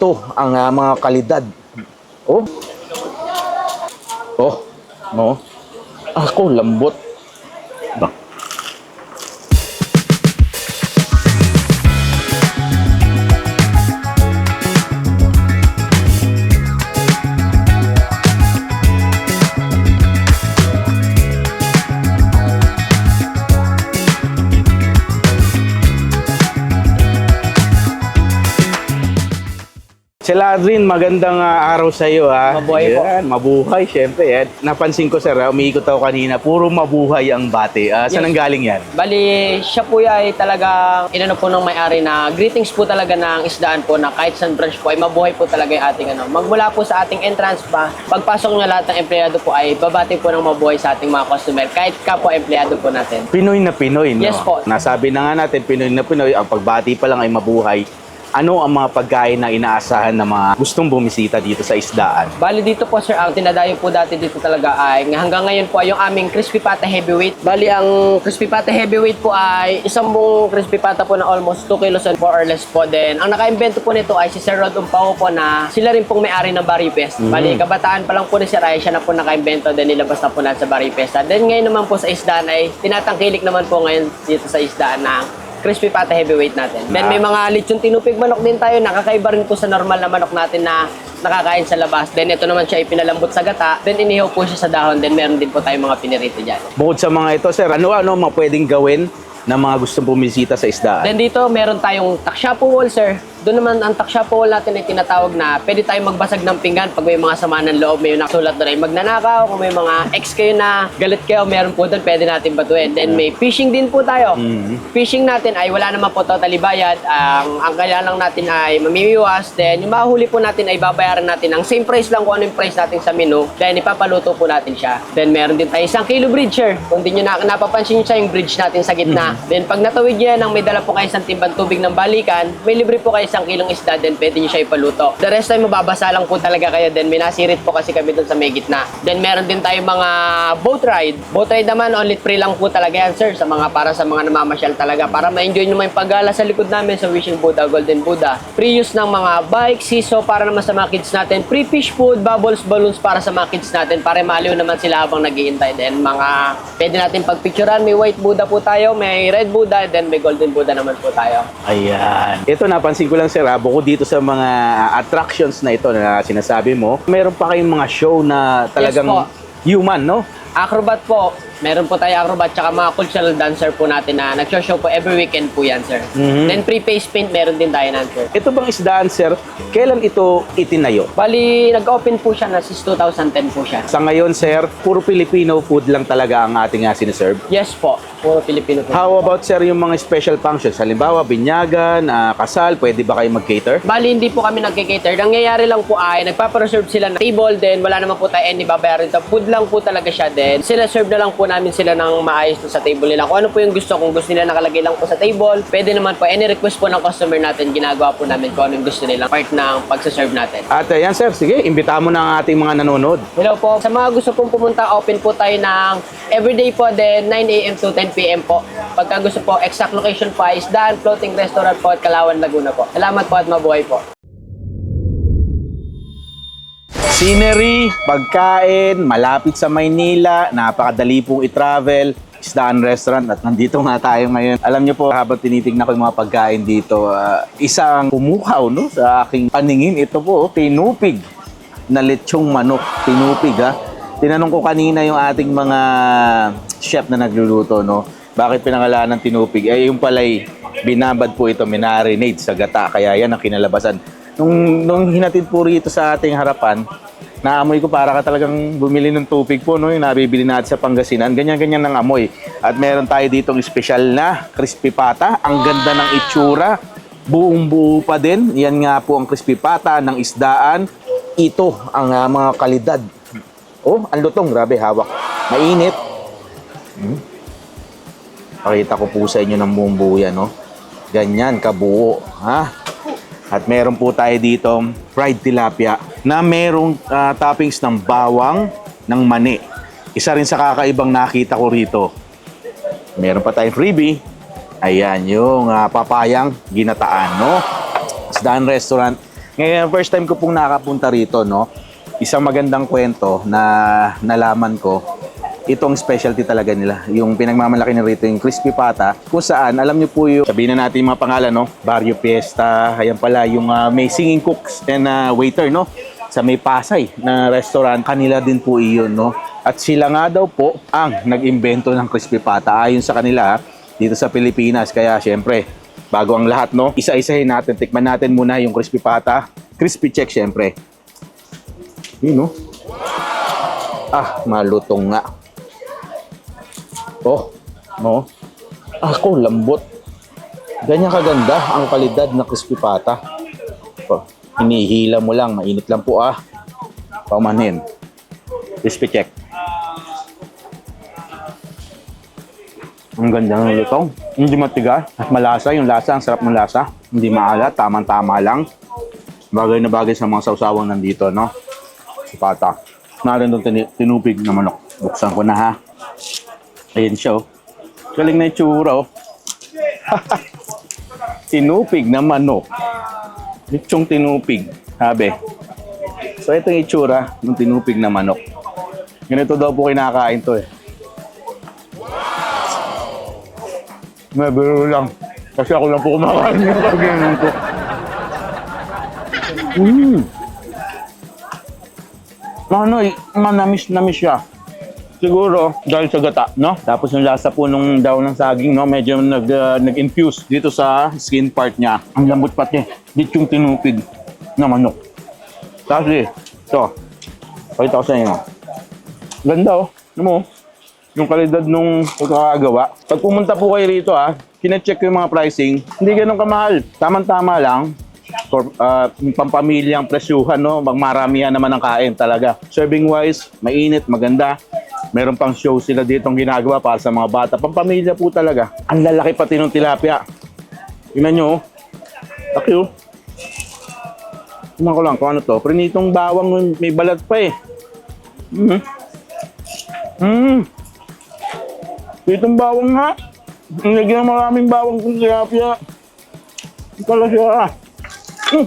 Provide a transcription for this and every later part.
ito ang ah, mga kalidad. Oh. Oh. No. Ako, lambot. Ba? Sila Adrin, magandang ah, araw sa iyo ha. Mabuhay po. Yan, Mabuhay, syempre. Yan. Napansin ko sir, ah, umiikot ako kanina, puro mabuhay ang bati. Ah, saan Yes. ang galing yan? Bali, siya po ay talagang inano po ng may-ari na greetings po talaga ng isdaan po na kahit saan branch po ay mabuhay po talaga yung ating ano. Magmula po sa ating entrance pa, pagpasok nyo lahat ng empleyado po ay babati po ng mabuhay sa ating mga customer kahit kapwa empleyado po natin. Pinoy na Pinoy, no? Yes po. Nasabi na nga natin, Pinoy na Pinoy, ang pagbati pa lang ay mabuhay. Ano ang mga pagkain na inaasahan ng mga gustong bumisita dito sa isdaan? Bali dito po sir, ang tinadayo po dati dito talaga ay hanggang ngayon po ay yung aming crispy pata heavyweight. Bali ang crispy pata heavyweight po ay isang buong crispy pata po na almost 2 kilos and more or less po. Then ang naka-invento po nito ay si Sir Rod Umpao po na sila rin pong may-ari ng Barry Fest. Bali kabataan pa lang po ni Sir ay siya na po naka-invento then nilabas na po natin sa Barry Festa. Then ngayon naman po sa isdaan ay tinatangkilik naman po ngayon dito sa isdaan na crispy pata heavyweight natin. Then may mga lechon tinupig manok din tayo, nakakaiba rin po sa normal na manok natin na nakakain sa labas. Then ito naman siya ipinalambot sa gata. Then inihaw po siya sa dahon. Then meron din po tayong mga pinirito dyan. Bukod sa mga ito, sir, ano-ano mga pwedeng gawin ng mga gustong bumisita sa isdaan? Then dito meron tayong takshapo wall sir. Doon naman ang takshapo wall natin ay tinatawag na pwede tayong magbasag ng pinggan pag may mga sama ng loob, may nakasulat doon ay magnanakaw, kung may mga ex kayo na galit kayo, meron po doon, pwede natin batuin. Then may fishing din po tayo. Mhm. Fishing natin ay wala naman po totally bayad. Ang, ang kailangan lang natin ay mamimiwas. Then yung mahuli po natin ay babayaran natin ang same price lang kung ano yung price natin sa menu. Then ipapaluto po natin siya. Then meron din tayo isang kilo bridge sir. Kung di nyo na, napapansin nyo siya yung bridge natin sa gitna. Then pag natawid yan, ang may dala po kayo isang timbang tubig ng balikan, may libre po kayo isang kilong isda, then pwede nyo siya ipaluto. The rest ay mababasa lang po talaga kayo. Then may nasirit po kasi kami dun sa may gitna. Then meron din tayo mga boat ride. Boat ride naman, only free lang po talaga yan sir. Sa mga para sa mga namamasyal talaga. Para ma-enjoy nyo yung paggala sa likod namin sa Wishing Buddha, Golden Buddha. Free use ng mga bike, siso para naman sa mga kids natin. Free fish food, bubbles, balloons para sa mga kids natin. Para maliw naman sila habang naghihintay. Then mga pwede natin pagpicturean. May white Buddha po tayo, may red Buddha, then may golden Buddha naman po tayo. Ayan. Ito napansin ko lang sir, ha, bukod dito sa mga attractions na ito na sinasabi mo, meron pa kayong mga show na talagang po. human, no? Acrobat po, meron po tayo acrobat tsaka mga cultural dancer po natin na nagsho-show po every weekend po yan, sir. Mhm. Then pre-face paint, meron din tayo nan, sir. Ito bang isdaan, sir? Kailan ito itinayo? Bali, nag-open po siya na since 2010 po siya. Sa ngayon, sir, puro Filipino food lang talaga ang ating uh, siniserve. Yes po, puro Filipino po. How about, sir, yung mga special functions? Halimbawa, binyagan, ah, kasal, pwede ba kayo mag-cater? Bali, hindi po kami nagkikater. Nangyayari lang po ay nagpapareserve sila ng table, then wala naman po tayo any babayaran. So, food lang po talaga siya. Then, sila serve na lang po namin sila ng maayos na sa table nila. Kung ano po yung gusto, kung gusto nila nakalagay lang po sa table, pwede naman po. Any request po ng customer natin, ginagawa po namin kung ano yung gusto nila. Part ng pagsaserve natin. At ayan, sir, sige, imbita mo na ang ating mga nanonood. Hello po. Sa mga gusto pong pumunta, open po tayo ng everyday po din 9 a.m. to 10 p.m. po. Pagka gusto po, exact location po ay Isdaan Floating Restaurant po at Kalawan, Laguna po. Salamat po at mabuhay po. Scenery, pagkain, malapit sa Maynila, napakadali pong i-travel, Isdaan Restaurant at nandito nga tayo ngayon. Alam niyo po, habang tinitignan ko yung mga pagkain dito, ah, isang pumukaw no, sa aking paningin. Ito po, tinupig na lechong manok. Tinupig ha. Tinanong ko kanina yung ating mga chef na nagluluto, no? Bakit pinangalanan ng tinupig? Eh, yung pala'y binabad po ito, minarinate sa gata. Kaya yan ang kinalabasan. Nung, nung hinatid po rito sa ating harapan, naamoy ko para ka talagang bumili ng tupig po, no? Yung nabibili natin sa Pangasinan. Ganyan-ganyan ng amoy. At meron tayo ditong special na crispy pata. Ang ganda ng itsura. Buong buo pa din. Yan nga po ang crispy pata ng isdaan. Ito ang ah, mga kalidad. Oh, ang lutong. Grabe, hawak. Mainit. Hmm. Pakita ko po sa inyo ng buong buo yan, no? Ganyan, kabuo. Ha? At meron po tayo dito fried tilapia na merong ah, toppings ng bawang ng mani. Isa rin sa kakaibang nakita ko rito. Meron pa tayong freebie. Ayan, yung ah, papayang ginataan, no? Isdaan Restaurant. Ngayon, first time ko pong nakapunta rito, no? Isang magandang kwento na nalaman ko, itong specialty talaga nila. Yung pinagmamalaki nila rito, yung crispy pata, kung saan, alam niyo po yung, sabihin na natin yung mga pangalan, no? Barrio Fiesta, ayan pala, yung ah, may singing cooks and ah, waiter, no? Sa may Pasay na restaurant, kanila din po iyon, no? At sila nga daw po ang nag-imbento ng crispy pata. Ayon sa kanila, ah, dito sa Pilipinas. Kaya, syempre, bago ang lahat, no? Isa-isahin natin, tikman natin muna yung crispy pata. Crispy check, syempre. Yun, no? Ah, malutong nga. Oh, no? Ako, lambot. Ganyan kaganda ang kalidad ng crispy pata. Oh, hinihila mo lang, mainit lang po ah. Paumanin. Crispy check. Ang ganda ng lutong. Hindi matigas at malasa. Yung lasa, ang sarap ng lasa. Hindi maalat, tamang-tama lang. Bagay na bagay sa mga sausawang nandito, no? Pata. Narin doon tinupig na manok. Buksan ko na ha. Ayan siya, oh. Galing na yung tsura, oh. tinupig na manok. Litsong tinupig, sabi. So, ito yung itsura ng tinupig na manok. Ganito daw po kinakain to, eh. May biro lang. Kasi ako lang po kumakain yung kaganan ko. Mmm. Ano, eh, manamis-namis siya. Siguro dahil sa gata, no? Tapos yung lasa po nung daw ng saging, no? Medyo nag, uh, nag-infuse dito sa skin part niya. Ang lambot pati. Dito yung tinupig na manok. Kasi, ito. Pakita ko sa inyo. Ganda oh. Ano mo? Yung kalidad nung pagkakagawa. Pag pumunta po kayo rito ah, kine-check ko yung mga pricing. Hindi ganun kamahal. Tama-tama lang. For, uh, pampamilyang presyuhan, no? Magmaramihan naman ang kain talaga. Serving wise, mainit, maganda. Meron pang show sila ditong ginagawa para sa mga bata. Pampamilya po talaga. Ang lalaki pati ng tilapia. Tingnan nyo, oh. Laki, oh. Tingnan ko lang kung ano to. Prinitong bawang, may balat pa eh. Mm. Mm. Pritong bawang nga. Ang lagyan ng maraming bawang kung tilapia. Pala siya. Mm.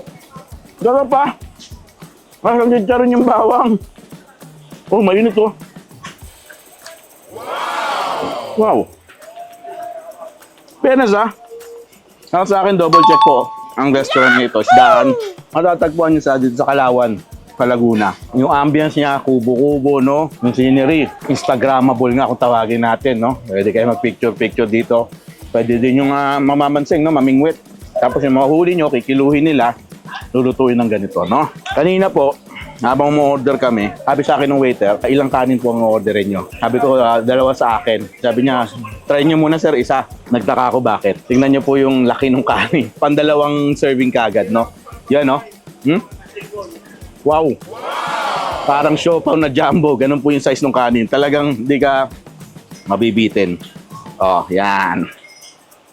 Sarap pa. Masagid ka rin yung bawang. Oh, mainit oh. Wow. Penas ah. Ako sa akin, double check po ang restaurant nito. Isdaan. Matatagpuan niyo sa dito sa Kalawan, Kalaguna. Yung ambience niya, kubo-kubo, no? Yung scenery, Instagrammable nga kung tawagin natin, no? Pwede kayo mag-picture-picture dito. Pwede din yung uh, mamamansing, no? Mamingwit. Tapos yung mahuli nyo, kikiluhin nila, lulutuin ng ganito, no? Kanina po, habang mo-order kami, sabi sa akin ng waiter, ilang kanin po ang orderin nyo. Sabi ko, "Ah, dalawa sa akin. Sabi niya, try nyo muna sir, isa. Nagtaka ako bakit. Tingnan nyo po yung laki ng kanin. Pandalawang serving kagad, no? Yan, no? Hmm? Wow! Parang siopaw na jumbo. Ganun po yung size ng kanin. Talagang di ka mabibitin. Oh, yan.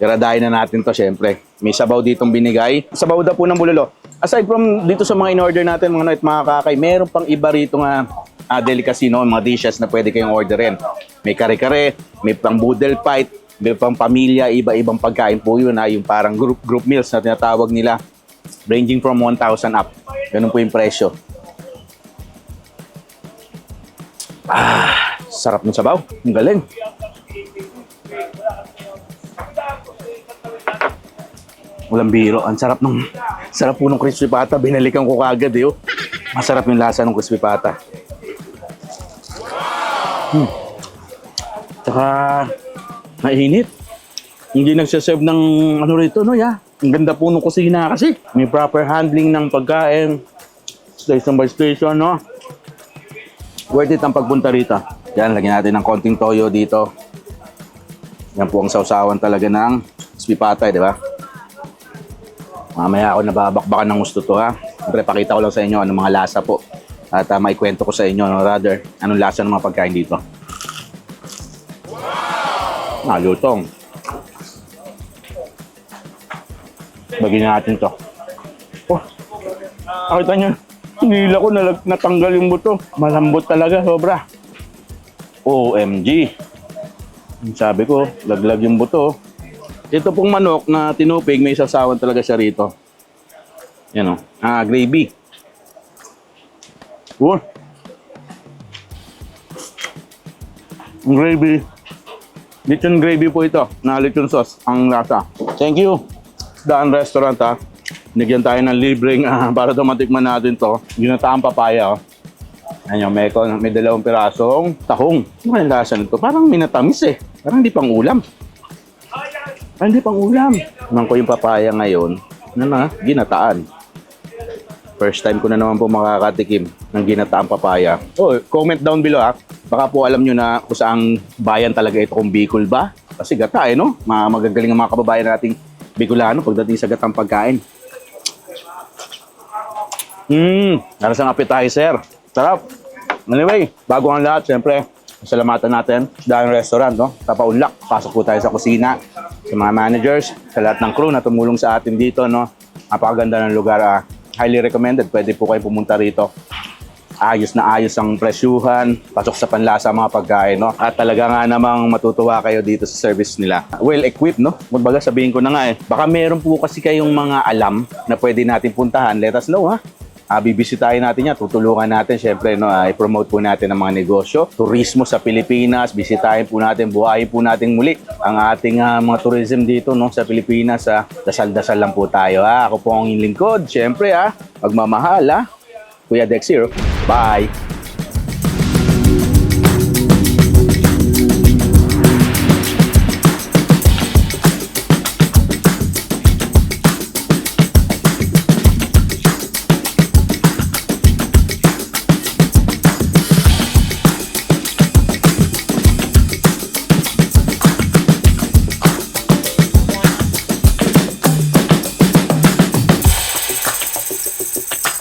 Iradahin na natin to syempre. May sabaw ditong binigay. Sabaw daw po ng bulalo. Aside from dito sa mga in-order natin mga night, mga kakay, meron pang iba rito nga ah, delicacy, no? mga dishes na pwede kayong orderin. May kare-kare, may pang boodle fight, may pang pamilya, iba-ibang pagkain po yun. Ha? Yung parang group, group meals na tinatawag nila. Ranging from 1,000 up. Ganun po yung presyo. Ah, sarap ng sabaw. Ang galing. Walang biro. Ang sarap ng sarap po ng crispy pata. Binalikan ko kagad eh. oh. Masarap yung lasa ng crispy pata. Hmm. Tsaka mainit. Hindi nagsaserve ng ano rito, no, ya? Ang ganda po ng kusina kasi. May proper handling ng pagkain. Station by station, no? Worth it ang pagpunta rito. Yan, lagyan natin ng konting toyo dito. Yan po ang sausawan talaga ng spipatay, di ba? Mamaya ako nababakbakan ng gusto to ha. Siyempre, pakita ko lang sa inyo anong mga lasa po. At uh, may kwento ko sa inyo, no, rather, anong lasa ng mga pagkain dito. Ah, lutong. Bagyan natin to. Oh, nakita nyo, hinila ko, nalag, natanggal yung buto. Malambot talaga, sobra. OMG. Sabi ko, laglag yung buto. Ito pong manok na tinupig, may sasawan talaga siya rito. Yan o. Ah, gravy. Oh. Gravy. Lechon gravy po ito. Na lechon sauce. Ang lasa. Thank you. Daan restaurant ha. Nigyan tayo ng libreng ah, para daw matikman natin to. Ginataang papaya oh. Ayan, may, may dalawang pirasong tahong. Ano kaya lasa nito? Parang minatamis eh. Parang hindi pang ulam. Parang hindi pang ulam. Naman ko yung papaya ngayon. Ano na? Ginataan. First time ko na naman po makakatikim ng ginataang papaya. Oh, comment down below ha. Baka po alam nyo na kung saang bayan talaga ito kung Bicol ba. Kasi gata eh no? Mga magagaling ang mga kababayan nating Bicolano pagdating sa gatang pagkain. Mmm, narasang appetizer. Sarap. Anyway, bago ang lahat, siyempre, salamatan natin dahil restaurant, no? Tapaunlak. Pasok po tayo sa kusina, sa mga managers, sa lahat ng crew na tumulong sa atin dito, no? Napakaganda ng lugar. ah. highly recommended. Pwede po kayo pumunta rito. Ayos na ayos ang presyuhan, pasok sa panlasa mga pagkain, no? At talaga nga namang matutuwa kayo dito sa service nila. Well equipped, no? Kumbaga sabihin ko na nga eh, baka meron po kasi kayong mga alam na pwede natin puntahan. Let us know, ha? Uh, bibisitahin natin yan, tutulungan natin syempre no, ah, i-promote po natin ang mga negosyo, turismo sa Pilipinas, bisitahin po natin, buhayin po natin muli ang ating ah, mga tourism dito no, sa Pilipinas. ah. dasal-dasal lang po tayo. Ha? Ako po ang inyong lingkod, syempre ha, magmamahal ha. Kuya Dex here. Bye!